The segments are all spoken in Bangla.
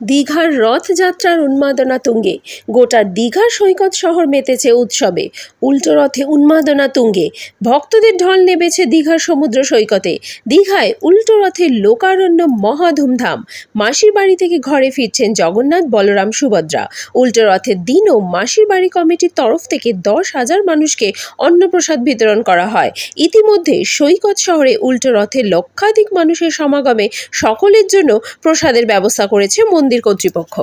দীঘার রথযাত্রার উন্মাদনা তুঙ্গে গোটা দীঘা সৈকত শহর মেতেছে উৎসবে। উল্টো রথে উন্মাদনা তুঙ্গে ভক্তদের ঢল নেমেছে দীঘার সমুদ্র সৈকতে। দীঘায় উল্টো রথের লোকারণ্য মহা ধুমধাম। মাসির বাড়ি থেকে ঘরে ফিরছেন জগন্নাথ বলরাম সুভদ্রা। উল্টো রথের দিনও মাসির বাড়ি কমিটির তরফ থেকে দশ হাজার মানুষকে অন্নপ্রসাদ বিতরণ করা হয়। ইতিমধ্যে সৈকত শহরে উল্টো রথে লক্ষাধিক মানুষের সমাগমে সকলের জন্য প্রসাদের ব্যবস্থা করেছে মন্দির কর্তৃপক্ষ।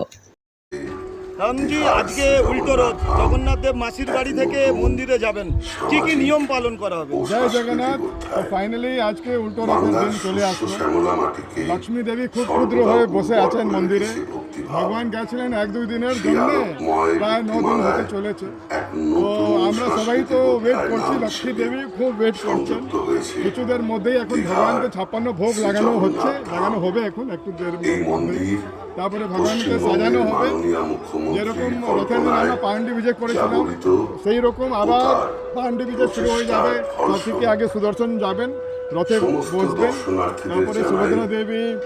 রামজি আজকে উল্টো রথ। জগন্নাথ দেব মাসির বাড়ি থেকে মন্দিরে যাবেন। কি কি নিয়ম পালন করা হবে? জয় জগন্নাথ। ফাইনালি আজকে উল্টো রথের দিন চলে আসলো। লক্ষ্মী দেবী খুব ক্ষুদ্র হয়ে বসে আছেন মন্দিরে। ভগবান গেছিলেন এক দুই দিনের জন্য। প্রায় ন দিন হতে চলেছে। তো আমরা সবাই তো ওয়েট করছি লক্ষ্মী দেবী খুব ওয়েট করছেন। কিছুদের মধ্যেই এখন ভগবানকে ছাপ্পান্ন ভোগ লাগানো হচ্ছে লাগানো হবে এখন একটু তারপরে ভগবানকে সাজানো হবে। যেরকম রথের দিন আমরা পাণ্ডি বিজয় করেছিলাম সেই রকম আবার পাণ্ডি বিজয় শুরু হয়ে যাবে। সব আগে সুদর্শন যাবেন। রথে বসবেন। তারপরে সুভদ্রা দেবী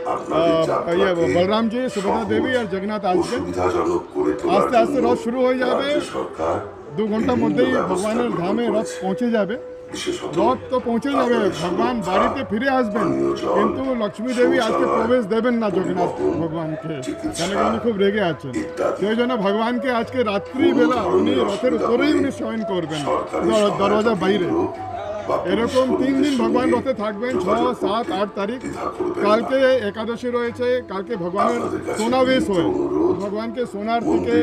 ইয়ে বলরামজি সুভদ্রা দেবী আর জগন্নাথ আসবেন। আস্তে আস্তে রথ শুরু হয়ে যাবে। দু ঘণ্টার মধ্যেই ভগবানের ধামে রথ পৌঁছে যাবে। রথ তো পৌঁছে যাবে। ভগবান বাড়িতে ফিরে আসবেন। কিন্তু লক্ষ্মী দেবী আজকে প্রবেশ দেবেন না জগন্নাথ ভগবানকে। কেন উনি খুব রেগে আছেন। সেই জন্য ভগবানকে আজকে রাত্রিবেলা উনি রথের উপরেই উনি শয়ন করবেন। দর- দরজা বাইরে। এরকম তিন দিন ভগবান রথে থাকবেন ছ সাত আট তারিখ। কালকে একাদশী রয়েছে কালকে ভগবানের সোনাবেশ হয় ভগবানকে সোনার থেকে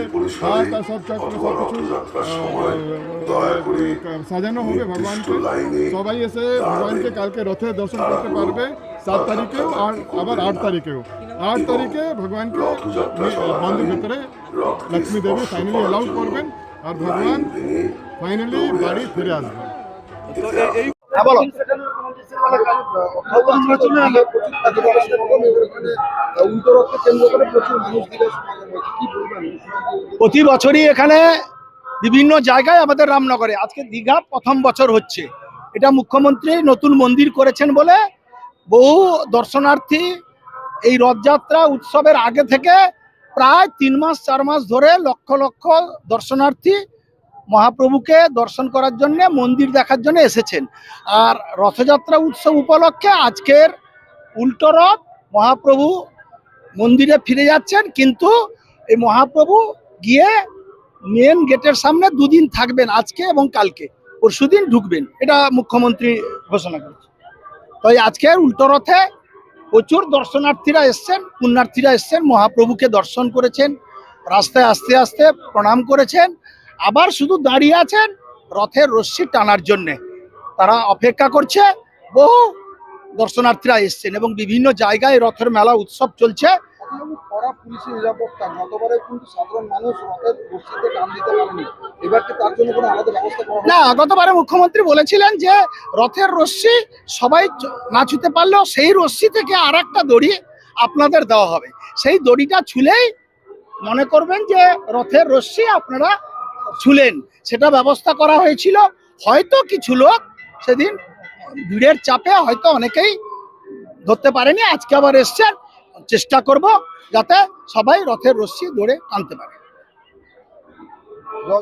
হাত আর সব চক্র সব কিছু সাজানো হবে ভগবানকে। সবাই এসে ভগবানকে কালকে রথে দর্শন করতে পারবে। সাত তারিখেও আর আবার আট তারিখেও। আট তারিখে ভগবানকে মন্দির ভিতরে লক্ষ্মী দেবী ফাইনালি অ্যালাউড করবেন। আর ভগবান ফাইনালি বাড়ি ফিরে আসবেন। তো প্রতি বছরই এখানে বিভিন্ন জায়গায় আমাদের রামনগরে আজকে দীঘা প্রথম বছর হচ্ছে। এটা মুখ্যমন্ত্রী নতুন মন্দির করেছেন বলে বহু দর্শনার্থী এই রথযাত্রা উৎসবের আগে থেকে প্রায় তিন মাস চার মাস ধরে লক্ষ লক্ষ দর্শনার্থী মহাপ্রভুকে দর্শন করার জন্য, মন্দির দেখার জন্য এসেছেন। আর রথযাত্রা উৎসব উপলক্ষে আজকের উল্টো রথ, মহাপ্রভু মন্দিরে ফিরে যাচ্ছেন, কিন্তু এই মহাপ্রভু গিয়ে মেন গেটের সামনে দুদিন থাকবেন আজকে এবং কালকে। পরশুদিন ঢুকবেন, এটা মুখ্যমন্ত্রী ঘোষণা করেছে। তাই আজকের উল্টো রথে প্রচুর দর্শনার্থীরা এসছেন, পুণ্যার্থীরা এসছেন, মহাপ্রভুকে দর্শন করেছেন, রাস্তায় আস্তে আস্তে প্রণাম করেছেন। আবার শুধু দাঁড়িয়ে আছেন রথের রশ্মি টানার জন্যে। তারা অপেক্ষা করছে বহু দর্শনার্থীরা এসছেন এবং বিভিন্ন জায়গায় রথের মেলা উৎসব চলছে। কড়া পুলিশের নিরাপত্তা গতবারে কিন্তু সাধারণ মানুষ রথের বস্তিতে টান দিতে পারেনি। এবার কি তার জন্য কোনো আলাদা ব্যবস্থা না গতবারে মুখ্যমন্ত্রী বলেছিলেন যে রথের রশ্মি সবাই না ছুতে পারলেও সেই রশ্মি থেকে আর একটা দড়ি আপনাদের দেওয়া হবে। সেই দড়িটা ছুলেই মনে করবেন যে রথের রশ্মি আপনারা ছুলেন। সেটা ব্যবস্থা করা হয়েছিল। হয়তো কিছু লোক সেদিন ভিড়ের চাপে হয়তো অনেকেই ধরতে পারেনি। আজকে আবার এসছেন চেষ্টা করব যাতে সবাই রথের রশ্মি ধরে টানতে পারে।